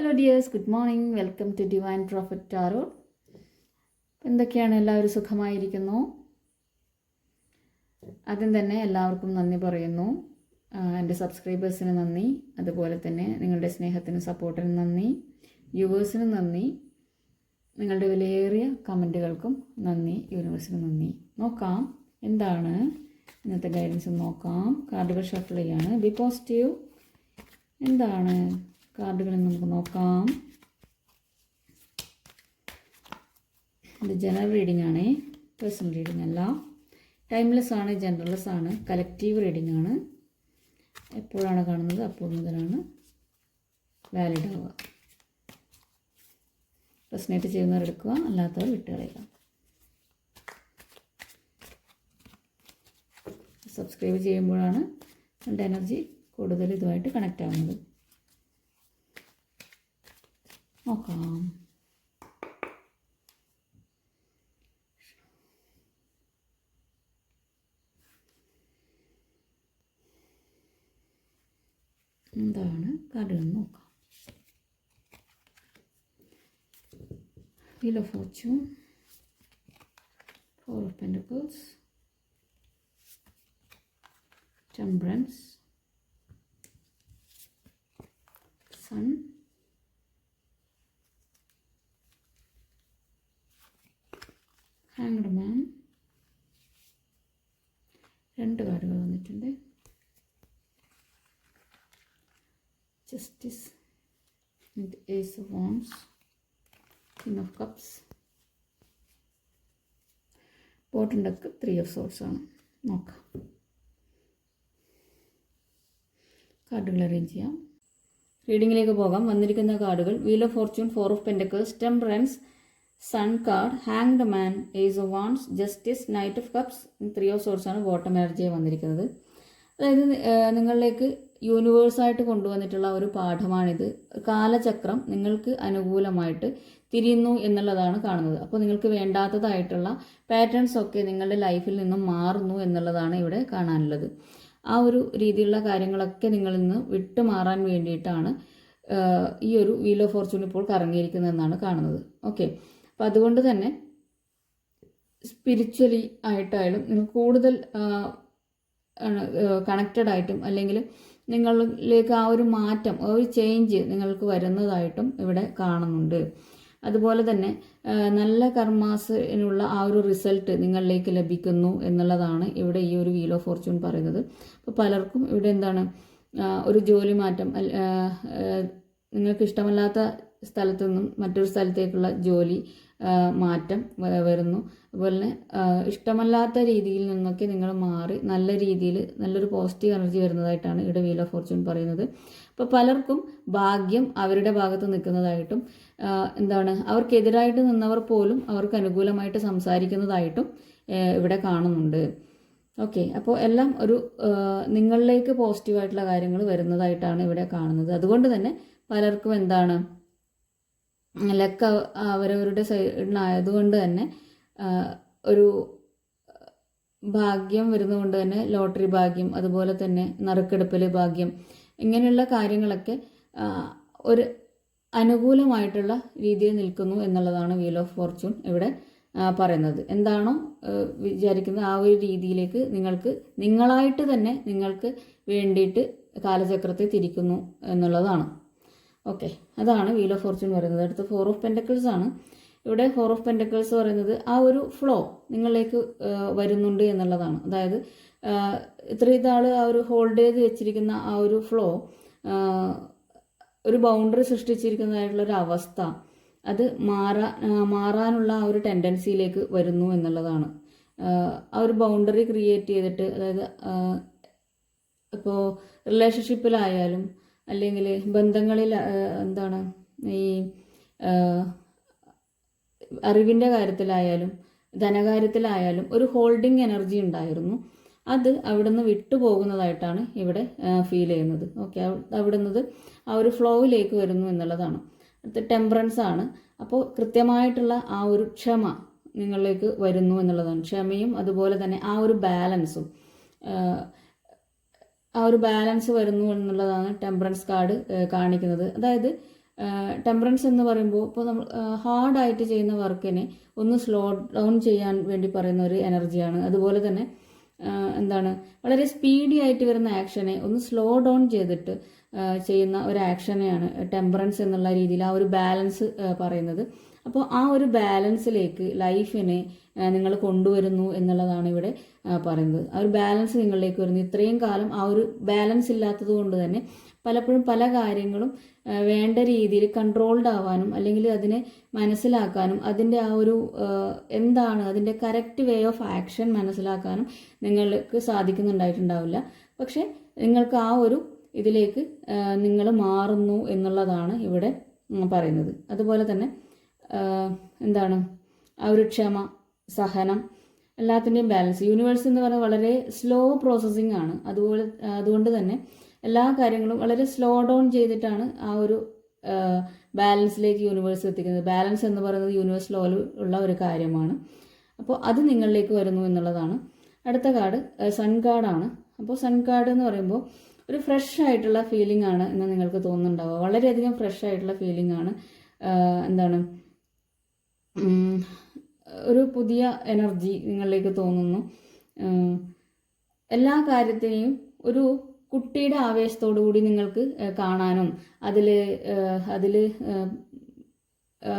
Hello dears good morning welcome to divine prophet tarot എന്തൊക്കെയാണ്? എല്ലാവരും സുഖമായിരിക്കുന്നു? ആദ്യം തന്നെ എല്ലാവർക്കും നന്ദി പറയുന്നു. എന്റെ സബ്സ്ക്രൈബേഴ്സിന് നന്ദി. അതുപോലെ തന്നെ നിങ്ങളുടെ സ്നേഹത്തിനും സപ്പോർട്ടിനും നന്ദി. വ്യൂവേഴ്സിനും നന്ദി. നിങ്ങളുടെ വിലയേറിയ കമന്റുകൾക്കും നന്ദി. യൂണിവേഴ്സിന് നന്ദി. നോക്കാം. എന്താണ്? ഇന്നത്തെ ഗൈഡൻസ് നോക്കാം. കാർഡുകൾ ഷഫിൾ ചെയ്യാണ്. ബി പോസിറ്റീവ് എന്താണ്? കാർഡുകൾ നമുക്ക് നോക്കാം. ഇത് ജനറൽ റീഡിംഗ് ആണ്. പേഴ്സണൽ റീഡിംഗ് അല്ല. ടൈംലെസ് ആണ് ജനറൽലെസ് ആണ്. കലക്റ്റീവ് റീഡിംഗ് ആണ്. എപ്പോഴാണ് കാണുന്നത്? അപ്പോൾ മുതലാണ് വാലിഡ് ആവുക. റെസ്നേറ്റ് ചെയ്യുന്നവർ എടുക്കുക അല്ലാത്തവർ വിട്ടുകളയുക. സബ്സ്ക്രൈബ് ചെയ്യുമ്പോഴാണ് എന്റെ എനർജി കൂടുതൽ ഇതുമായിട്ട് കണക്റ്റ് ആവുന്നത്. Welcome. എന്താണ്? കാര്യം നോക്കാം. Wheel four pentacles temperance sun Hanged man രണ്ട് കാർഡുകൾ വന്നിട്ടുണ്ട്. Justice ace of homes king of cups. Deck three of swords ആണ്. നോക്കാം. കാർഡുകൾ അറേഞ്ച് ചെയ്യാം. റീഡിങ്ങിലേക്ക് പോകാം. വന്നിരിക്കുന്ന കാർഡുകൾ wheel of fortune four of pentacles temperance sun card hanged man ace of wands justice knight of cups three of സോർസാണ് bottom energy വന്നിരിക്കുന്നത്. അതായത് നിങ്ങളിലേക്ക് യൂണിവേഴ്സായിട്ട് കൊണ്ടുവന്നിട്ടുള്ള ഒരു പാഠമാണിത്. കാലചക്രം നിങ്ങൾക്ക് അനുകൂലമായിട്ട് തിരിയുന്നു എന്നുള്ളതാണ് കാണുന്നത്. അപ്പോൾ നിങ്ങൾക്ക് വേണ്ടാത്തതായിട്ടുള്ള പാറ്റേൺസ് ഒക്കെ നിങ്ങളുടെ ലൈഫിൽ നിന്നും മാറുന്നു എന്നുള്ളതാണ് ഇവിടെ കാണാനുള്ളത്. ആ ഒരു രീതിയിലുള്ള കാര്യങ്ങളൊക്കെ നിങ്ങളിൽ നിന്ന് വിട്ടുമാറാൻ വേണ്ടിയിട്ടാണ് ഈ ഒരു വീൽ ഓഫ് ഫോർച്യൂൺ ഇപ്പോൾ കറങ്ങിയിരിക്കുന്നതെന്നാണ് കാണുന്നത്. ഓക്കെ അപ്പോൾ അതുകൊണ്ട് തന്നെ സ്പിരിച്വലി ആയിട്ടായാലും നിങ്ങൾ കൂടുതൽ കണക്റ്റഡ് ആയിട്ടും അല്ലെങ്കിൽ നിങ്ങളിലേക്ക് ആ ഒരു മാറ്റം ആ ഒരു ചേഞ്ച് നിങ്ങൾക്ക് വരുന്നതായിട്ടും ഇവിടെ കാണുന്നുണ്ട്. അതുപോലെ തന്നെ നല്ല കർമാസിനുള്ള ആ ഒരു റിസൾട്ട് നിങ്ങളിലേക്ക് ലഭിക്കുന്നു എന്നുള്ളതാണ് ഇവിടെ ഈ ഒരു വീൽ ഓഫ് ഫോർച്യൂൺ പറയുന്നത്. അപ്പോൾ പലർക്കും ഇവിടെ എന്താണ് ഒരു ജോലി മാറ്റം നിങ്ങൾക്ക് ഇഷ്ടമല്ലാത്ത സ്ഥലത്തു നിന്നും മറ്റൊരു സ്ഥലത്തേക്കുള്ള ജോലി മാറ്റം വരുന്നു. അതുപോലെ തന്നെ ഇഷ്ടമല്ലാത്ത രീതിയിൽ നിന്നൊക്കെ നിങ്ങൾ മാറി നല്ല രീതിയിൽ നല്ലൊരു പോസിറ്റീവ് എനർജി വരുന്നതായിട്ടാണ് ഇവിടെ വീൽ ഓഫ് ഫോർച്യൂൺ പറയുന്നത്. അപ്പോൾ പലർക്കും ഭാഗ്യം അവരുടെ ഭാഗത്ത് നിൽക്കുന്നതായിട്ടും എന്താണ് അവർക്കെതിരായിട്ട് നിന്നവർ പോലും അവർക്ക് അനുകൂലമായിട്ട് സംസാരിക്കുന്നതായിട്ടും ഇവിടെ കാണുന്നുണ്ട്. ഓക്കെ അപ്പോൾ എല്ലാം ഒരു നിങ്ങളിലേക്ക് പോസിറ്റീവായിട്ടുള്ള കാര്യങ്ങൾ വരുന്നതായിട്ടാണ് ഇവിടെ കാണുന്നത്. അതുകൊണ്ട് തന്നെ പലർക്കും എന്താണ് ലക്ക് അവരവരുടെ സൈഡിനായതുകൊണ്ട് തന്നെ ഒരു ഭാഗ്യം വരുന്നതുകൊണ്ട് തന്നെ ലോട്ടറി ഭാഗ്യം അതുപോലെ തന്നെ നറുക്കെടുപ്പിലെ ഭാഗ്യം ഇങ്ങനെയുള്ള കാര്യങ്ങളൊക്കെ ഒരു അനുകൂലമായിട്ടുള്ള രീതിയിൽ നിൽക്കുന്നു എന്നുള്ളതാണ് വീൽ ഓഫ് ഫോർച്യൂൺ ഇവിടെ പറയുന്നത്. എന്താണോ വിചാരിക്കുന്നത് ആ ഒരു രീതിയിലേക്ക് നിങ്ങൾക്ക് നിങ്ങളായിട്ട് തന്നെ നിങ്ങൾക്ക് വേണ്ടിയിട്ട് കാലചക്രത്തെ തിരിക്കുന്നു എന്നുള്ളതാണ്. ഓക്കെ. അതാണ് വീൽ ഓഫ് ഫോർച്യൂൺ പറയുന്നത്. അടുത്ത ഫോർ ഓഫ് പെൻഡക്കിൾസ് ആണ്. ഇവിടെ ഫോർ ഓഫ് പെൻഡക്കിൾസ് പറയുന്നത് ആ ഒരു ഫ്ലോ നിങ്ങളിലേക്ക് വരുന്നുണ്ട് എന്നുള്ളതാണ്. അതായത് ഇത്ര നാൾ ആ ഒരു ഹോൾഡ് ചെയ്ത് വെച്ചിരിക്കുന്ന ആ ഒരു ഫ്ലോ ഒരു ബൗണ്ടറി സൃഷ്ടിച്ചിരിക്കുന്നതായിട്ടുള്ള ഒരു അവസ്ഥ അത് മാറാ മാറാനുള്ള ആ ഒരു ടെൻഡൻസിയിലേക്ക് വരുന്നു എന്നുള്ളതാണ്. ആ ഒരു ബൗണ്ടറി ക്രിയേറ്റ് ചെയ്തിട്ട് അതായത് ഇപ്പോൾ റിലേഷൻഷിപ്പിലായാലും അല്ലെങ്കിൽ ബന്ധങ്ങളിൽ എന്താണ് ഈ അറിവിന്റെ കാര്യത്തിലായാലും ധനകാര്യത്തിലായാലും ഒരു ഹോൾഡിംഗ് എനർജി ഉണ്ടായിരുന്നു. അത് അവിടുന്ന് വിട്ടുപോകുന്നതായിട്ടാണ് ഇവിടെ ഫീൽ ചെയ്യുന്നത്. ഓക്കെ അവിടുന്ന് ആ ഒരു ഫ്ലോയിലേക്ക് വരുന്നു എന്നുള്ളതാണ്. അടുത്ത ടെമ്പറൻസ് ആണ്. അപ്പോൾ കൃത്യമായിട്ടുള്ള ആ ഒരു ക്ഷമ നിങ്ങളിലേക്ക് വരുന്നു എന്നുള്ളതാണ്. ക്ഷമയും അതുപോലെ തന്നെ ആ ഒരു ബാലൻസും ആ ഒരു ബാലൻസ് വരുന്നു എന്നുള്ളതാണ് ടെമ്പറൻസ് കാർഡ് കാണിക്കുന്നത്. അതായത് ടെമ്പറൻസ് എന്ന് പറയുമ്പോൾ ഇപ്പോൾ നമ്മൾ ഹാർഡായിട്ട് ചെയ്യുന്ന വർക്കിനെ ഒന്ന് സ്ലോ ഡൗൺ ചെയ്യാൻ വേണ്ടി പറയുന്ന ഒരു എനർജിയാണ്. അതുപോലെ തന്നെ എന്താണ് വളരെ സ്പീഡി ആയിട്ട് വരുന്ന ആക്ഷനെ ഒന്ന് സ്ലോ ഡൗൺ ചെയ്തിട്ട് ചെയ്യുന്ന ഒരു ആക്ഷനെയാണ് ടെമ്പറൻസ് എന്നുള്ള രീതിയിൽ ആ ഒരു ബാലൻസ് പറയുന്നത്. അപ്പോൾ ആ ഒരു ബാലൻസിലേക്ക് ലൈഫിനെ നിങ്ങൾ കൊണ്ടുവരുന്നു എന്നുള്ളതാണ് ഇവിടെ പറയുന്നത്. ആ ഒരു ബാലൻസ് നിങ്ങളിലേക്ക് വരുന്നു. ഇത്രയും കാലം ആ ഒരു ബാലൻസ് ഇല്ലാത്തത് കൊണ്ട് തന്നെ പലപ്പോഴും പല കാര്യങ്ങളും വേണ്ട രീതിയിൽ കൺട്രോൾഡ് ആവാനും അല്ലെങ്കിൽ അതിനെ മനസ്സിലാക്കാനും അതിന്റെ ആ ഒരു എന്താണ് അതിന്റെ കറക്റ്റ് വേ ഓഫ് ആക്ഷൻ മനസ്സിലാക്കാനും നിങ്ങൾക്ക് സാധിക്കുന്നുണ്ടായിട്ടുണ്ടാവില്ല. പക്ഷേ നിങ്ങൾക്ക് ആ ഒരു ഇതിലേക്ക് നിങ്ങൾ മാറുന്നു എന്നുള്ളതാണ് ഇവിടെ പറയുന്നത്. അതുപോലെ തന്നെ എന്താണ്? ആ ഒരു ക്ഷമ സഹനം എല്ലാത്തിന്റെയും ബാലൻസ് യൂണിവേഴ്സ് എന്ന് പറയുന്നത് വളരെ സ്ലോ പ്രോസസ്സിംഗ് ആണ്. അതുപോലെ അതുകൊണ്ട് തന്നെ എല്ലാ കാര്യങ്ങളും വളരെ സ്ലോ ഡൗൺ ചെയ്തിട്ടാണ് ആ ഒരു ബാലൻസിലേക്ക് യൂണിവേഴ്സ് എത്തിക്കുന്നത്. ബാലൻസ് എന്ന് പറയുന്നത് യൂണിവേഴ്സ് ലോയിൽ ഉള്ള ഒരു കാര്യമാണ്. അപ്പോൾ അത് നിങ്ങളിലേക്ക് വരുന്നു എന്നുള്ളതാണ്. അടുത്ത കാർഡ് സൺ കാർഡാണ് അപ്പോൾ സൺ കാർഡ് എന്ന് പറയുമ്പോൾ ഒരു ഫ്രഷ് ആയിട്ടുള്ള ഫീലിംഗ് ആണ് എന്ന് നിങ്ങൾക്ക് തോന്നുന്നുണ്ടാവുക. വളരെയധികം ഫ്രഷ് ആയിട്ടുള്ള ഫീലിംഗ് ആണ് എന്താണ് ഒരു പുതിയ എനർജി നിങ്ങളിലേക്ക് തോന്നുന്നു. എല്ലാ കാര്യത്തിനെയും ഒരു കുട്ടിയുടെ ആവേശത്തോടു കൂടി നിങ്ങൾക്ക് കാണാനും അതിൽ അതിൽ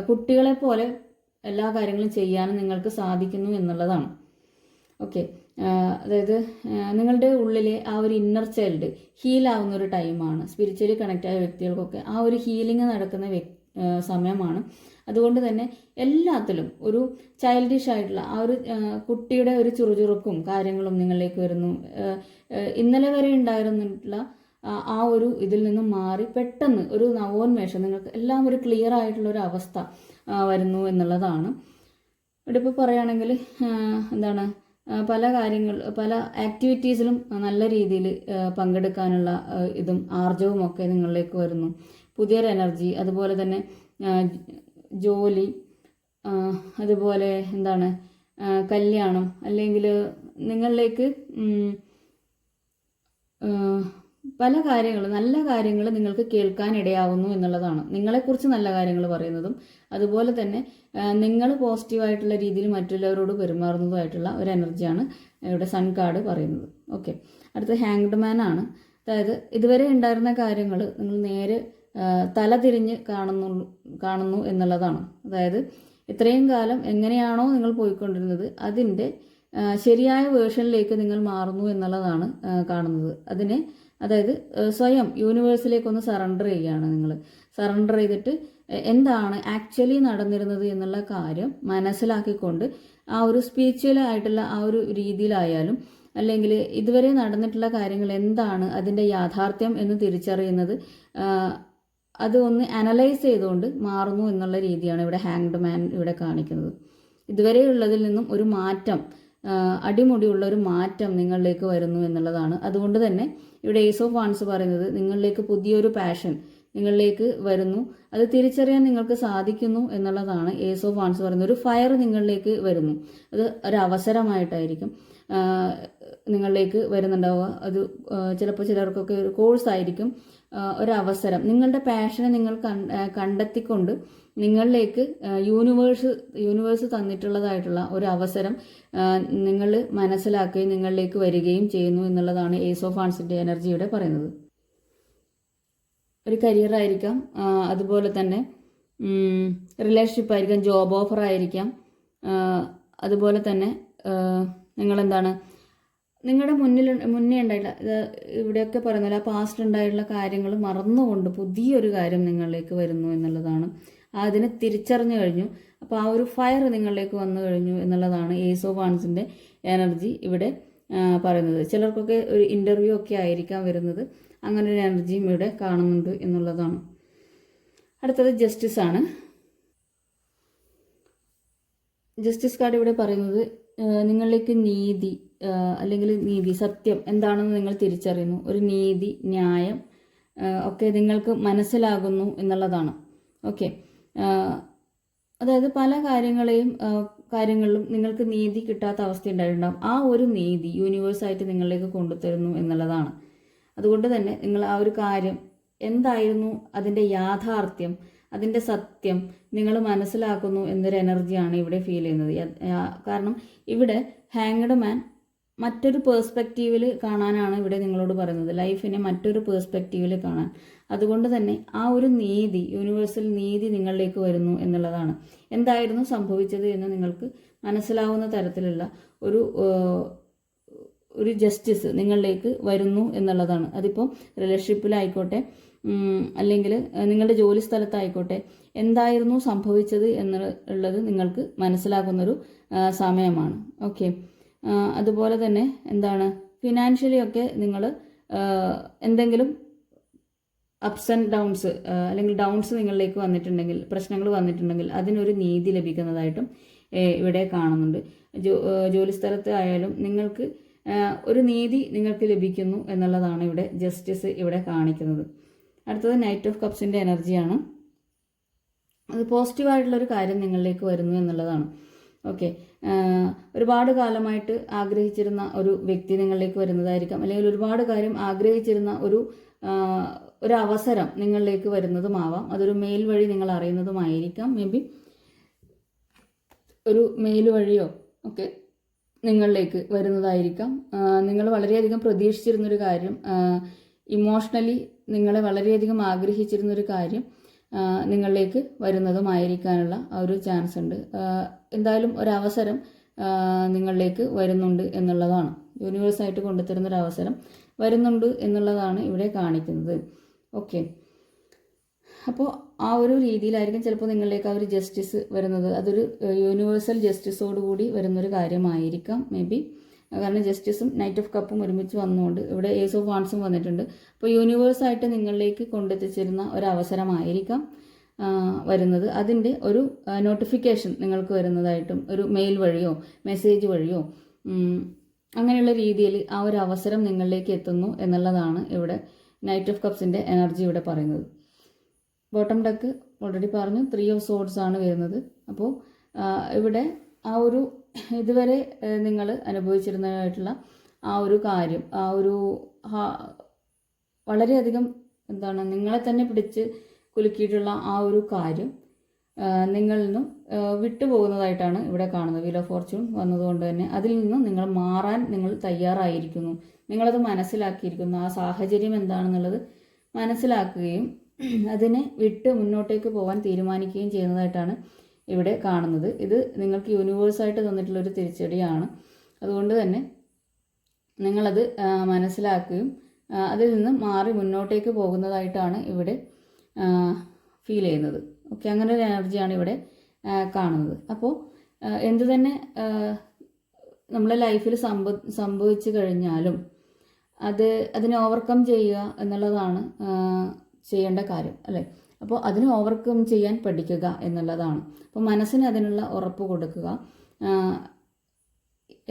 കുട്ടികളെ പോലെ എല്ലാ കാര്യങ്ങളും ചെയ്യാനും നിങ്ങൾക്ക് സാധിക്കുന്നു എന്നുള്ളതാണ്. ഓക്കെ. അതായത് നിങ്ങളുടെ ഉള്ളിലെ ആ ഒരു ഇന്നർ ചൈൽഡ് ഹീലാവുന്ന ഒരു ടൈമാണ് സ്പിരിച്വലി കണക്റ്റായ വ്യക്തികൾക്കൊക്കെ ആ ഒരു ഹീലിംഗ് നടക്കുന്ന വ്യക്- ആ, സമയമാണ്. അതുകൊണ്ട് തന്നെ എല്ലാത്തിലും ഒരു ചൈൽഡിഷ് ആയിട്ടുള്ള ആ ഒരു കുട്ടിയുടെ ഒരു ചുറുചുറുക്കും കാര്യങ്ങളും നിങ്ങളിലേക്ക് വരുന്നു. ഇന്നലെ വരെ ഉണ്ടായിരുന്നിട്ടുള്ള ആ ഒരു ഇതിൽ നിന്നും മാറി പെട്ടെന്ന് ഒരു നവോന്മേഷം നിങ്ങൾക്ക് എല്ലാം ഒരു ക്ലിയർ ആയിട്ടുള്ള ഒരു അവസ്ഥ വരുന്നു എന്നുള്ളതാണ്. ഇവിടെ ഇപ്പോൾ പറയുകയാണെങ്കിൽ എന്താണ് പല കാര്യങ്ങൾ പല ആക്ടിവിറ്റീസിലും നല്ല രീതിയിൽ പങ്കെടുക്കാനുള്ള ഇതും ആർജവും ഒക്കെ നിങ്ങളിലേക്ക് വരുന്നു. പുതിയൊരു എനർജി അതുപോലെ തന്നെ ജോലി അതുപോലെ എന്താണ് കല്യാണം അല്ലെങ്കിൽ നിങ്ങളിലേക്ക് പല കാര്യങ്ങൾ നല്ല കാര്യങ്ങൾ നിങ്ങൾക്ക് കേൾക്കാൻ ഇടയാവുന്നു എന്നുള്ളതാണ്. നിങ്ങളെക്കുറിച്ച് നല്ല കാര്യങ്ങൾ പറയുന്നതും അതുപോലെ തന്നെ നിങ്ങൾ പോസിറ്റീവായിട്ടുള്ള രീതിയിൽ മറ്റുള്ളവരോട് പെരുമാറുന്നതുമായിട്ടുള്ള ഒരു എനർജിയാണ് ഇവിടെ സൺ കാർഡ് പറയുന്നത്. ഓക്കെ. അടുത്ത ഹാങ്ഡ് മാൻ ആണ്. അതായത് ഇതുവരെ ഉണ്ടായിരുന്ന കാര്യങ്ങൾ നിങ്ങൾ നേരെ തല തിരിഞ്ഞ് കാണുന്നു കാണുന്നു എന്നുള്ളതാണ്. അതായത് ഇത്രയും കാലം എങ്ങനെയാണോ നിങ്ങൾ പോയിക്കൊണ്ടിരുന്നത് അതിന്റെ ശരിയായ വേർഷനിലേക്ക് നിങ്ങൾ മാറുന്നു എന്നുള്ളതാണ് കാണുന്നത്. അതിനെ അതായത് സ്വയം യൂണിവേഴ്സിലേക്ക് ഒന്ന് സറണ്ടർ ചെയ്യുകയാണ് നിങ്ങൾ. സറണ്ടർ ചെയ്തിട്ട് എന്താണ് ആക്ച്വലി നടന്നിരുന്നത് എന്നുള്ള കാര്യം മനസ്സിലാക്കിക്കൊണ്ട് ആ ഒരു സ്പിരിച്വൽ ആയിട്ടുള്ള ആ ഒരു രീതിയിലായാലും അല്ലെങ്കിൽ ഇതുവരെ നടന്നിട്ടുള്ള കാര്യങ്ങൾ എന്താണ് അതിന്റെ യാഥാർത്ഥ്യം എന്ന് തിരിച്ചറിയുന്നത് അത് ഒന്ന് അനലൈസ് ചെയ്തുകൊണ്ട് മാറുന്നു എന്നുള്ള രീതിയാണ് ഇവിടെ ഹാങ്ഡ് മാൻ ഇവിടെ കാണിക്കുന്നത്. ഇതുവരെ ഉള്ളതിൽ നിന്നും ഒരു മാറ്റം അടിമുടിയുള്ള ഒരു മാറ്റം നിങ്ങളിലേക്ക് വരുന്നു എന്നുള്ളതാണ്. അതുകൊണ്ട് തന്നെ ഇവിടെ ഏസ് ഓഫ് വാൺസ് പറയുന്നത് നിങ്ങളിലേക്ക് പുതിയൊരു പാഷൻ നിങ്ങളിലേക്ക് വരുന്നു. അത് തിരിച്ചറിയാൻ നിങ്ങൾക്ക് സാധിക്കുന്നു എന്നുള്ളതാണ് ഏസ് ഓഫ് വാൺസ് പറയുന്നത്. ഒരു ഫയർ നിങ്ങളിലേക്ക് വരുന്നു. അത് ഒരു അവസരമായിട്ടായിരിക്കും നിങ്ങളിലേക്ക് വരുന്നുണ്ടാവുക. അത് ചിലപ്പോൾ ചിലർക്കൊക്കെ ഒരു കോഴ്സ് ആയിരിക്കും. ആ, ഒരു അവസരം നിങ്ങളുടെ പാഷനെ നിങ്ങൾ കണ്ടെത്തിക്കൊണ്ട് നിങ്ങളിലേക്ക് യൂണിവേഴ്സ് യൂണിവേഴ്സ് തന്നിട്ടുള്ളതായിട്ടുള്ള ഒരു അവസരം നിങ്ങൾ മനസ്സിലാക്കുകയും നിങ്ങളിലേക്ക് വരികയും ചെയ്യുന്നു എന്നുള്ളതാണ് ഏസ് ഓഫ് ആൺസിന്റെ എനർജിയുടെ പറയുന്നത്. ഒരു കരിയർ ആയിരിക്കാം. അതുപോലെ തന്നെ റിലേഷൻഷിപ്പ് ആയിരിക്കാം ജോബ് ഓഫർ ആയിരിക്കാം. അതുപോലെ തന്നെ നിങ്ങളെന്താണ് നിങ്ങളുടെ മുന്നിൽ മുന്നേ ഉണ്ടായിട്ടുള്ള ഇത് ഇവിടെയൊക്കെ ആ പാസ്റ്റ് ഉണ്ടായിട്ടുള്ള കാര്യങ്ങൾ മറന്നുകൊണ്ട് പുതിയൊരു കാര്യം നിങ്ങളിലേക്ക് വരുന്നു എന്നുള്ളതാണ്. അതിനെ തിരിച്ചറിഞ്ഞു കഴിഞ്ഞു. അപ്പോൾ ആ ഒരു ഫയർ നിങ്ങളിലേക്ക് വന്നു കഴിഞ്ഞു എന്നുള്ളതാണ് ഏസ് ഓഫ് എനർജി ഇവിടെ പറയുന്നത്. ചിലർക്കൊക്കെ ഒരു ഇന്റർവ്യൂ ഒക്കെ ആയിരിക്കാം വരുന്നത്. അങ്ങനെ ഒരു എനർജിയും ഇവിടെ കാണുന്നുണ്ട് എന്നുള്ളതാണ്. അടുത്തത് ജസ്റ്റിസ് ആണ്. ജസ്റ്റിസ് കാർഡ് ഇവിടെ പറയുന്നത് നിങ്ങളിലേക്ക് നീതി അല്ലെങ്കിൽ നീതി സത്യം എന്താണെന്ന് നിങ്ങൾ തിരിച്ചറിയുന്നു. ഒരു നീതി ന്യായം ഒക്കെ നിങ്ങൾക്ക് മനസ്സിലാകുന്നു എന്നുള്ളതാണ്. ഓക്കെ. അതായത് പല കാര്യങ്ങളെയും കാര്യങ്ങളിലും നിങ്ങൾക്ക് നീതി കിട്ടാത്ത അവസ്ഥ ഉണ്ടായിട്ടുണ്ടാകും ആ ഒരു നീതി യൂണിവേഴ്സായിട്ട് നിങ്ങളിലേക്ക് കൊണ്ടുതരുന്നു എന്നുള്ളതാണ്. അതുകൊണ്ട് തന്നെ നിങ്ങൾ ആ ഒരു കാര്യം എന്തായിരുന്നു? അതിന്റെ യാഥാർത്ഥ്യം അതിന്റെ സത്യം നിങ്ങൾ മനസ്സിലാക്കുന്നു എന്നൊരു എനർജിയാണ് ഇവിടെ ഫീൽ ചെയ്യുന്നത്. കാരണം ഇവിടെ ഹാങ്ഡ് മാൻ മറ്റൊരു പേഴ്സ്പെക്റ്റീവിൽ കാണാനാണ് ഇവിടെ നിങ്ങളോട് പറയുന്നത്. ലൈഫിനെ മറ്റൊരു പേഴ്സ്പെക്റ്റീവിൽ കാണാൻ. അതുകൊണ്ട് തന്നെ ആ ഒരു നീതി യൂണിവേഴ്സൽ നീതി നിങ്ങളിലേക്ക് വരുന്നു എന്നുള്ളതാണ്. എന്തായിരുന്നു സംഭവിച്ചത് എന്ന് നിങ്ങൾക്ക് മനസ്സിലാവുന്ന തരത്തിലുള്ള ഒരു ഒരു ജസ്റ്റിസ് നിങ്ങളിലേക്ക് വരുന്നു എന്നുള്ളതാണ്. അതിപ്പോൾ റിലേഷൻഷിപ്പിലായിക്കോട്ടെ അല്ലെങ്കിൽ നിങ്ങളുടെ ജോലി സ്ഥലത്തായിക്കോട്ടെ എന്തായിരുന്നു സംഭവിച്ചത് എന്നുള്ളത് നിങ്ങൾക്ക് മനസ്സിലാക്കുന്നൊരു സമയമാണ്. ഓക്കെ അതുപോലെ തന്നെ എന്താണ് ഫിനാൻഷ്യലി ഒക്കെ നിങ്ങൾ എന്തെങ്കിലും അപ്സ് ആൻഡ് ഡൗൺസ് അല്ലെങ്കിൽ ഡൗൺസ് നിങ്ങളിലേക്ക് വന്നിട്ടുണ്ടെങ്കിൽ പ്രശ്നങ്ങൾ വന്നിട്ടുണ്ടെങ്കിൽ അതിനൊരു നീതി ലഭിക്കുന്നതായിട്ടും ഇവിടെ കാണുന്നുണ്ട്. ജോ ജോലി സ്ഥലത്ത് ആയാലും നിങ്ങൾക്ക് ഒരു നീതി നിങ്ങൾക്ക് ലഭിക്കുന്നു എന്നുള്ളതാണ് ഇവിടെ ജസ്റ്റിസ് ഇവിടെ കാണിക്കുന്നത്. അടുത്തത് നൈറ്റ് ഓഫ് കപ്സിന്റെ എനർജിയാണ് അത് പോസിറ്റീവായിട്ടുള്ളൊരു കാര്യം നിങ്ങളിലേക്ക് വരുന്നു എന്നുള്ളതാണ്. ഓക്കെ ഒരുപാട് കാലമായിട്ട് ആഗ്രഹിച്ചിരുന്ന ഒരു വ്യക്തി നിങ്ങളിലേക്ക് വരുന്നതായിരിക്കാം. അല്ലെങ്കിൽ ഒരുപാട് കാര്യം ആഗ്രഹിച്ചിരുന്ന ഒരു ഒരു അവസരം നിങ്ങളിലേക്ക് വരുന്നതുമാവാം. അതൊരു മെയിൽ വഴി നിങ്ങൾ അറിയുന്നതുമായിരിക്കാം. മേ ബി ഒരു മെയിൽ വഴിയോ ഒക്കെ നിങ്ങളിലേക്ക് വരുന്നതായിരിക്കാം. നിങ്ങൾ വളരെയധികം പ്രതീക്ഷിച്ചിരുന്നൊരു കാര്യം ഇമോഷണലി നിങ്ങളെ വളരെയധികം ആഗ്രഹിച്ചിരുന്നൊരു കാര്യം നിങ്ങളിലേക്ക് വരുന്നതുമായിരിക്കാനുള്ള ഒരു ചാൻസ് ഉണ്ട്. എന്തായാലും ഒരവസരം നിങ്ങളിലേക്ക് വരുന്നുണ്ട് എന്നുള്ളതാണ്. യൂണിവേഴ്സായിട്ട് കൊണ്ടുതരുന്ന ഒരു അവസരം വരുന്നുണ്ട് എന്നുള്ളതാണ് ഇവിടെ കാണിക്കുന്നത്. ഓക്കെ അപ്പോൾ ആ ഒരു രീതിയിലായിരിക്കും ചിലപ്പോൾ നിങ്ങളിലേക്ക് ആ ഒരു ജസ്റ്റിസ് വരുന്നത്. അതൊരു യൂണിവേഴ്സൽ ജസ്റ്റിസോടുകൂടി വരുന്നൊരു കാര്യമായിരിക്കാം മേ ബി കാരണം ജസ്റ്റിസും നൈറ്റ് ഓഫ് കപ്പും ഒരുമിച്ച് വന്നുകൊണ്ട് ഇവിടെ ഏസ് ഓഫ് വാൺസും വന്നിട്ടുണ്ട്. അപ്പോൾ യൂണിവേഴ്സായിട്ട് നിങ്ങളിലേക്ക് കൊണ്ടെത്തിച്ചിരുന്ന ഒരു അവസരമായിരിക്കാം വരുന്നത്. അതിന്റെ ഒരു നോട്ടിഫിക്കേഷൻ നിങ്ങൾക്ക് വരുന്നതായിട്ടും ഒരു മെയിൽ വഴിയോ മെസ്സേജ് വഴിയോ അങ്ങനെയുള്ള രീതിയിൽ ആ ഒരു അവസരം നിങ്ങളിലേക്ക് എത്തുന്നു എന്നുള്ളതാണ് ഇവിടെ നൈറ്റ് ഓഫ് കപ്സിന്റെ എനർജി ഇവിടെ പറയുന്നത്. ബോട്ടം ഡക്ക് ഓൾറെഡി പറഞ്ഞു ത്രീ ഓഫ് സോഡ്സ് ആണ് വരുന്നത്. അപ്പോൾ ഇവിടെ ആ ഒരു ഇതുവരെ നിങ്ങൾ അനുഭവിച്ചിരുന്നതായിട്ടുള്ള ആ ഒരു കാര്യം ആ ഒരു വളരെയധികം എന്താണ് നിങ്ങളെ തന്നെ പിടിച്ച് കുലുക്കിയിട്ടുള്ള ആ ഒരു കാര്യം നിങ്ങളിൽ നിന്നും വിട്ടുപോകുന്നതായിട്ടാണ് ഇവിടെ കാണുന്നത്. വീൽ ഓഫ് ഫോർച്യൂൺ വന്നതുകൊണ്ട് തന്നെ അതിൽ നിന്നും നിങ്ങൾ മാറാൻ നിങ്ങൾ തയ്യാറായിരിക്കുന്നു. നിങ്ങളത് മനസ്സിലാക്കിയിരിക്കുന്നു. ആ സാഹചര്യം എന്താണെന്നുള്ളത് മനസ്സിലാക്കുകയും അതിനെ വിട്ട് മുന്നോട്ടേക്ക് പോകാൻ തീരുമാനിക്കുകയും ചെയ്യുന്നതായിട്ടാണ് ഇവിടെ കാണുന്നത്. ഇത് നിങ്ങൾക്ക് യൂണിവേഴ്സായിട്ട് തന്നിട്ടുള്ള ഒരു തിരിച്ചടിയാണ്. അതുകൊണ്ട് തന്നെ നിങ്ങളത് മനസ്സിലാക്കുകയും അതിൽ നിന്ന് മാറി മുന്നോട്ടേക്ക് പോകുന്നതായിട്ടാണ് ഇവിടെ ഫീൽ ചെയ്യുന്നത്. ഓക്കെ അങ്ങനെ ഒരു എനർജിയാണ് ഇവിടെ കാണുന്നത്. അപ്പോൾ എന്ത് തന്നെ നമ്മളെ ലൈഫിൽ സംഭ സംഭവിച്ചു കഴിഞ്ഞാലും അത് അതിനെ ഓവർകം ചെയ്യുക എന്നുള്ളതാണ് ചെയ്യേണ്ട കാര്യം അല്ലേ? അപ്പോൾ അതിനെ ഓവർകം ചെയ്യാൻ പഠിക്കുക എന്നുള്ളതാണ്. അപ്പോൾ മനസ്സിന് അതിനുള്ള ഉറപ്പ് കൊടുക്കുക.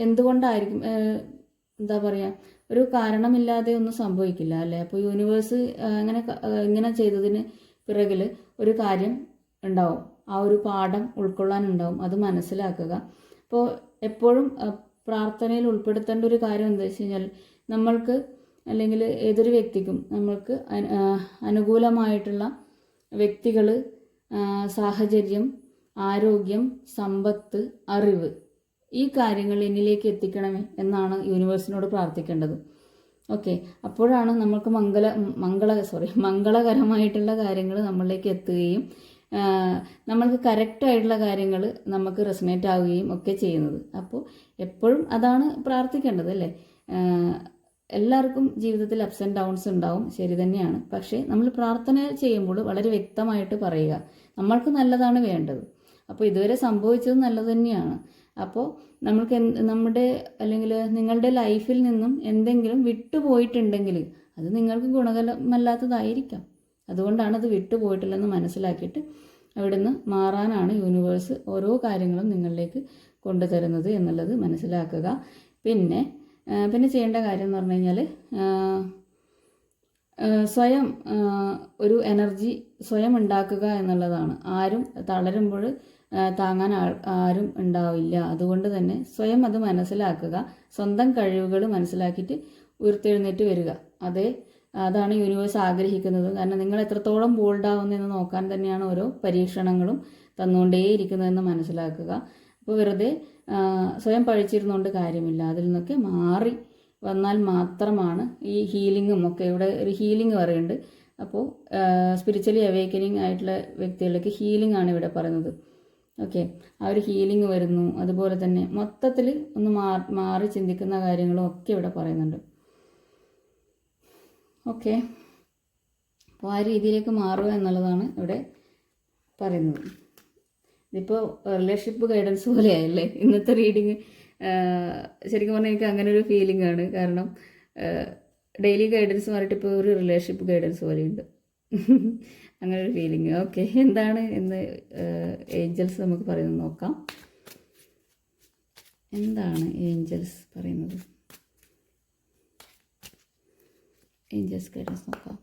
എന്തുകൊണ്ടായിരിക്കും എന്താ പറയുക ഒരു കാരണമില്ലാതെ ഒന്നും സംഭവിക്കില്ല അല്ലേ? അപ്പോൾ യൂണിവേഴ്സ് അങ്ങനെ ഇങ്ങനെ ചെയ്തതിന് പിറകിൽ ഒരു കാര്യം ഉണ്ടാവും. ആ ഒരു പാഠം ഉൾക്കൊള്ളാനുണ്ടാവും. അത് മനസ്സിലാക്കുക. അപ്പോൾ എപ്പോഴും പ്രാർത്ഥനയിൽ ഉൾപ്പെടുത്തേണ്ട ഒരു കാര്യം എന്താ വെച്ച് കഴിഞ്ഞാൽ നമ്മൾക്ക് അല്ലെങ്കിൽ ഏതൊരു വ്യക്തിക്കും നമ്മൾക്ക് അനുകൂലമായിട്ടുള്ള വ്യക്തികൾ സാഹചര്യം ആരോഗ്യം സമ്പത്ത് അറിവ് ഈ കാര്യങ്ങൾ എന്നിലേക്ക് എത്തിക്കണമേ എന്നാണ് യൂണിവേഴ്സിനോട് പ്രാർത്ഥിക്കേണ്ടത്. ഓക്കെ. അപ്പോഴാണ് നമുക്ക് മംഗള മംഗള സോറി മംഗളകരമായിട്ടുള്ള കാര്യങ്ങൾ നമ്മളിലേക്ക് എത്തുകയും നമ്മൾക്ക് കറക്റ്റായിട്ടുള്ള കാര്യങ്ങൾ നമുക്ക് റെസനേറ്റ് ആവുകയും ഒക്കെ ചെയ്യുന്നത്. അപ്പോൾ എപ്പോഴും അതാണ് പ്രാർത്ഥിക്കേണ്ടത് അല്ലേ? എല്ലാവർക്കും ജീവിതത്തിൽ അപ്സ് ആൻഡ് ഡൗൺസ് ഉണ്ടാവും ശരി തന്നെയാണ്. പക്ഷേ നമ്മൾ പ്രാർത്ഥന ചെയ്യുമ്പോൾ വളരെ വ്യക്തമായിട്ട് പറയുക നമ്മൾക്ക് നല്ലതാണ് വേണ്ടത്. അപ്പോൾ ഇതുവരെ സംഭവിച്ചത് നല്ലത് തന്നെയാണ്. അപ്പോൾ നമ്മൾക്ക് നമ്മുടെ അല്ലെങ്കിൽ നിങ്ങളുടെ ലൈഫിൽ നിന്നും എന്തെങ്കിലും വിട്ടുപോയിട്ടുണ്ടെങ്കിൽ അത് നിങ്ങൾക്ക് ഗുണകരമല്ലാത്തതായിരിക്കാം. അതുകൊണ്ടാണ് അത് വിട്ടുപോയിട്ടില്ലെന്ന് മനസ്സിലാക്കിയിട്ട് അവിടുന്ന് മാറാനാണ് യൂണിവേഴ്സ് ഓരോ കാര്യങ്ങളും നിങ്ങളിലേക്ക് കൊണ്ടുതരുന്നത് എന്നുള്ളത് മനസ്സിലാക്കുക. പിന്നെ പിന്നെ ചെയ്യേണ്ട കാര്യം എന്ന് പറഞ്ഞു കഴിഞ്ഞാൽ സ്വയം ഒരു എനർജി സ്വയം ഉണ്ടാക്കുക എന്നുള്ളതാണ്. ആരും തളരുമ്പോൾ താങ്ങാൻ ആരും ഉണ്ടാവില്ല. അതുകൊണ്ട് തന്നെ സ്വയം അത് മനസ്സിലാക്കുക സ്വന്തം കഴിവുകൾ മനസ്സിലാക്കിയിട്ട് ഉയർത്തെഴുന്നേറ്റ് വരിക. അതേ അതാണ് യൂണിവേഴ്സ് ആഗ്രഹിക്കുന്നത്. കാരണം നിങ്ങൾ എത്രത്തോളം ബോൾഡ് ആവുന്നതെന്ന് നോക്കാൻ തന്നെയാണ് ഓരോ പരീക്ഷണങ്ങളും തന്നുകൊണ്ടേയിരിക്കുന്നതെന്ന് മനസ്സിലാക്കുക. അപ്പോൾ വെറുതെ സ്വയം പഴിച്ചിരുന്നുകൊണ്ട് കാര്യമില്ല. അതിൽ നിന്നൊക്കെ മാറി വന്നാൽ മാത്രമാണ് ഈ ഹീലിങ്ങും ഒക്കെ. ഇവിടെ ഒരു ഹീലിംഗ് പറയുന്നുണ്ട്. അപ്പോൾ സ്പിരിച്വലി അവേക്കനിങ് ആയിട്ടുള്ള വ്യക്തികളിലേക്ക് ഹീലിംഗ് ആണ് ഇവിടെ പറയുന്നത്. ഓക്കെ. ആ ഒരു ഹീലിംഗ് വരുന്നു. അതുപോലെ തന്നെ മൊത്തത്തിൽ ഒന്ന് മാറി ചിന്തിക്കുന്ന കാര്യങ്ങളും ഒക്കെ ഇവിടെ പറയുന്നുണ്ട്. ഓക്കെ. അപ്പോൾ ആ രീതിയിലേക്ക് മാറുക എന്നുള്ളതാണ് ഇവിടെ പറയുന്നത്. ഇതിപ്പോൾ റിലേഷൻഷിപ്പ് ഗൈഡൻസ് പോലെയായല്ലേ? ഇന്നത്തെ റീഡിങ് ശരിക്കും പറഞ്ഞാൽ എനിക്ക് അങ്ങനെ ഒരു ഫീലിംഗ് ആണ്. കാരണം ഡെയിലി ഗൈഡൻസ് മാറിയിട്ട് ഇപ്പോൾ ഒരു റിലേഷൻഷിപ്പ് ഗൈഡൻസ് പോലെയുണ്ട്. അങ്ങനെ ഒരു ഫീലിംഗ് ഓക്കെ എന്താണ് എന്ന് ഏഞ്ചൽസ് നമുക്ക് പറയുന്നത് നോക്കാം. എന്താണ് ഏഞ്ചൽസ് പറയുന്നത്? ഏഞ്ചൽസ് ഗൈഡൻസ് നോക്കാം.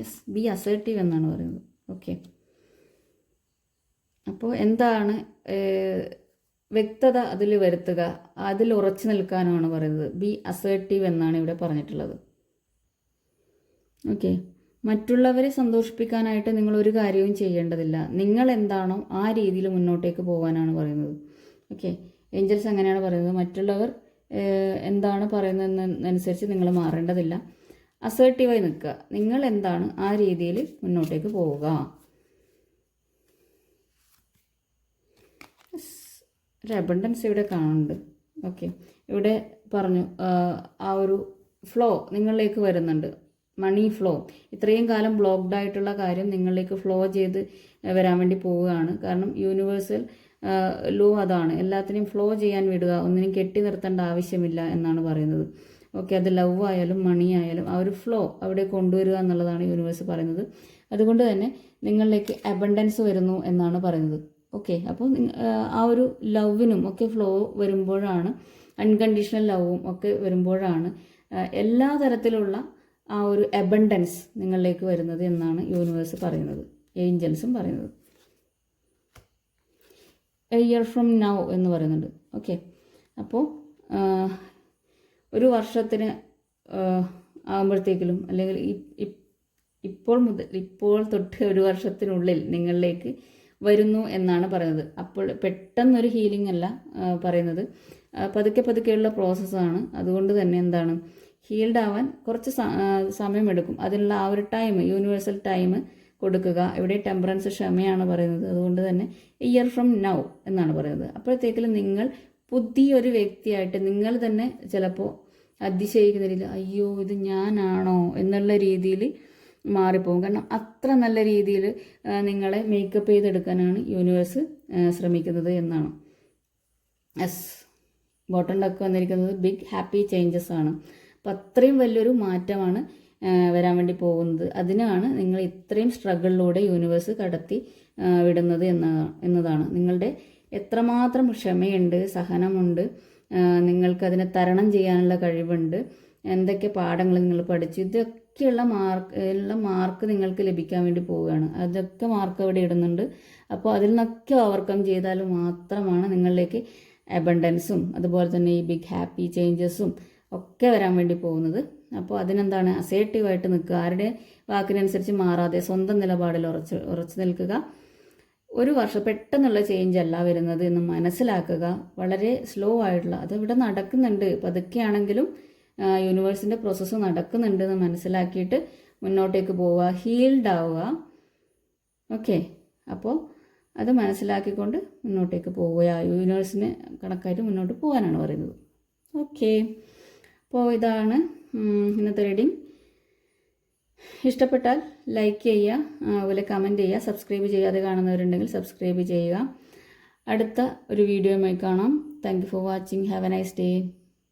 യെസ് ബി അസേർട്ടീവ് എന്നാണ് പറയുന്നത്. ഓക്കെ അപ്പോൾ എന്താണ് വ്യക്തത അതിൽ വരുത്തുക അതിൽ ഉറച്ചു നിൽക്കാനുമാണ് പറയുന്നത്. ബി അസേർട്ടീവ് എന്നാണ് ഇവിടെ പറഞ്ഞിട്ടുള്ളത്. ഓക്കെ മറ്റുള്ളവരെ സന്തോഷിപ്പിക്കാനായിട്ട് നിങ്ങൾ ഒരു കാര്യവും ചെയ്യേണ്ടതില്ല. നിങ്ങൾ എന്താണോ ആ രീതിയിൽ മുന്നോട്ടേക്ക് പോകാനാണ് പറയുന്നത്. ഓക്കെ ഏഞ്ചൽസ് അങ്ങനെയാണ് പറയുന്നത്. മറ്റുള്ളവർ എന്താണ് പറയുന്നതെന്നനുസരിച്ച് നിങ്ങൾ മാറേണ്ടതില്ല. അസേർട്ടീവായി നിൽക്കുക. നിങ്ങൾ എന്താണ് ആ രീതിയിൽ മുന്നോട്ടേക്ക് പോവുക? ഒരു അബണ്ടൻസ് ഇവിടെ കാണുന്നുണ്ട്. ഓക്കെ ഇവിടെ പറഞ്ഞു ആ, ഒരു ഫ്ലോ നിങ്ങളിലേക്ക് വരുന്നുണ്ട്. മണി ഫ്ലോ ഇത്രയും കാലം ബ്ലോക്ക്ഡ് ആയിട്ടുള്ള കാര്യം നിങ്ങളിലേക്ക് ഫ്ലോ ചെയ്ത് വരാൻ വേണ്ടി പോവുകയാണ്. കാരണം യൂണിവേഴ്സൽ ലോ അതാണ്. എല്ലാത്തിനെയും ഫ്ലോ ചെയ്യാൻ വിടുക ഒന്നിനും കെട്ടി നിർത്തേണ്ട ആവശ്യമില്ല എന്നാണ് പറയുന്നത്. ഓക്കെ അത് ലവ് ആയാലും മണി ആയാലും ആ ഒരു ഫ്ലോ അവിടെ കൊണ്ടുവരിക എന്നുള്ളതാണ് യൂണിവേഴ്സ് പറയുന്നത്. അതുകൊണ്ട് തന്നെ നിങ്ങളിലേക്ക് അബണ്ടൻസ് വരുന്നു എന്നാണ് പറയുന്നത്. ഓക്കെ അപ്പോൾ ആ ഒരു ലവിനും ഒക്കെ ഫ്ലോ വരുമ്പോഴാണ് അൺകണ്ടീഷണൽ ലവും ഒക്കെ വരുമ്പോഴാണ് എല്ലാ തരത്തിലുള്ള ആ ഒരു അബണ്ടൻസ് നിങ്ങളിലേക്ക് വരുന്നത് എന്നാണ് യൂണിവേഴ്സ് പറയുന്നത്. ഏഞ്ചൽസും പറയുന്നത്. എ ഇയർ ഫ്രം നൗ എന്ന് പറയുന്നുണ്ട്. ഓക്കെ അപ്പോൾ ഒരു വർഷത്തിന് ആകുമ്പോഴത്തേക്കിലും അല്ലെങ്കിൽ ഇപ്പോൾ മുതൽ ഇപ്പോൾ തൊട്ട് ഒരു വർഷത്തിനുള്ളിൽ നിങ്ങളിലേക്ക് വരുന്നു എന്നാണ് പറയുന്നത്. അപ്പോൾ പെട്ടെന്നൊരു ഹീലിംഗ് അല്ല പറയുന്നത്. പതുക്കെ പതുക്കെയുള്ള പ്രോസസ്സാണ് അതുകൊണ്ട് തന്നെ എന്താണ് ഹീൽഡ് ആവാൻ കുറച്ച് സമയമെടുക്കും അതിനുള്ള ആ ഒരു ടൈം യൂണിവേഴ്സൽ ടൈം കൊടുക്കുക. ഇവിടെ ടെമ്പറൻസ് ക്ഷമയാണ് പറയുന്നത്. അതുകൊണ്ട് തന്നെ ഇയർ ഫ്രം നൗ എന്നാണ് പറയുന്നത്. അപ്പോഴത്തേക്കിലും നിങ്ങൾ പുതിയൊരു വ്യക്തിയായിട്ട് നിങ്ങൾ തന്നെ ചിലപ്പോൾ അതിശയിക്കുന്ന രീതിയിൽ അയ്യോ ഇത് ഞാനാണോ? എന്നുള്ള രീതിയിൽ മാറിപ്പോകും കാരണം അത്ര നല്ല രീതിയിൽ നിങ്ങളെ മേക്കപ്പ് ചെയ്തെടുക്കാനാണ് യൂണിവേഴ്സ് ശ്രമിക്കുന്നത് എന്നാണ്. എസ് ബോട്ടം ഡക്ക് വന്നിരിക്കുന്നത് ബിഗ് ഹാപ്പി ചേഞ്ചസ് ആണ്. അപ്പം അത്രയും വലിയൊരു മാറ്റമാണ് വരാൻ വേണ്ടി പോകുന്നത്. അതിനാണ് നിങ്ങൾ ഇത്രയും സ്ട്രഗിളിലൂടെ യൂണിവേഴ്സ് കടത്തി വിടുന്നത് എന്ന എന്നതാണ്. നിങ്ങളുടെ എത്രമാത്രം ക്ഷമയുണ്ട് സഹനമുണ്ട് നിങ്ങൾക്ക് അതിനെ തരണം ചെയ്യാനുള്ള കഴിവുണ്ട് എന്തൊക്കെ പാഠങ്ങൾ നിങ്ങൾ പഠിച്ചു ഇതൊക്കെയുള്ള മാർക്ക് ഉള്ള മാർക്ക് നിങ്ങൾക്ക് ലഭിക്കാൻ വേണ്ടി പോവുകയാണ്. അതൊക്കെ മാർക്ക് അവിടെ ഇടുന്നുണ്ട്. അപ്പോൾ അതിൽ നിന്നൊക്കെ ഓവർകം ചെയ്താൽ മാത്രമാണ് നിങ്ങളിലേക്ക് അബണ്ടൻസും അതുപോലെ തന്നെ ഈ ബിഗ് ഹാപ്പി ചേഞ്ചസും ഒക്കെ വരാൻ വേണ്ടി പോകുന്നത്. അപ്പോൾ അതിനെന്താണ് അസേർട്ടീവായിട്ട് നിൽക്കുക. ആരുടെ വാക്കിനനുസരിച്ച് മാറാതെ സ്വന്തം നിലപാടിൽ ഉറച്ച് ഉറച്ചു നിൽക്കുക. ഒരു വർഷം പെട്ടെന്നുള്ള ചേഞ്ച് അല്ല വരുന്നത് എന്ന് മനസ്സിലാക്കുക. വളരെ സ്ലോ ആയിട്ടുള്ള അത് ഇവിടെ നടക്കുന്നുണ്ട്. പതുക്കെയാണെങ്കിലും യൂണിവേഴ്സിന്റെ പ്രോസസ്സ് നടക്കുന്നുണ്ട് എന്ന് മനസ്സിലാക്കിയിട്ട് മുന്നോട്ടേക്ക് പോവുക ഹീൽഡ് ആവുക. ഓക്കെ അപ്പോൾ അത് മനസ്സിലാക്കിക്കൊണ്ട് മുന്നോട്ടേക്ക് പോവുക. യൂണിവേഴ്സിന് കണക്കായിട്ട് മുന്നോട്ട് പോകാനാണ് പറയുന്നത്. ഓക്കെ അപ്പോൾ ഇതാണ് ഇന്നത്തെ റീഡിങ് ഇഷ്ടപ്പെട്ടാൽ ലൈക്ക് ചെയ്യുക അതുപോലെ കമന്റ് ചെയ്യുക സബ്സ്ക്രൈബ് ചെയ്യാതെ കാണുന്നവരുണ്ടെങ്കിൽ സബ്സ്ക്രൈബ് ചെയ്യുക. അടുത്ത ഒരു വീഡിയോയുമായി കാണാം. Thank you for watching have a nice day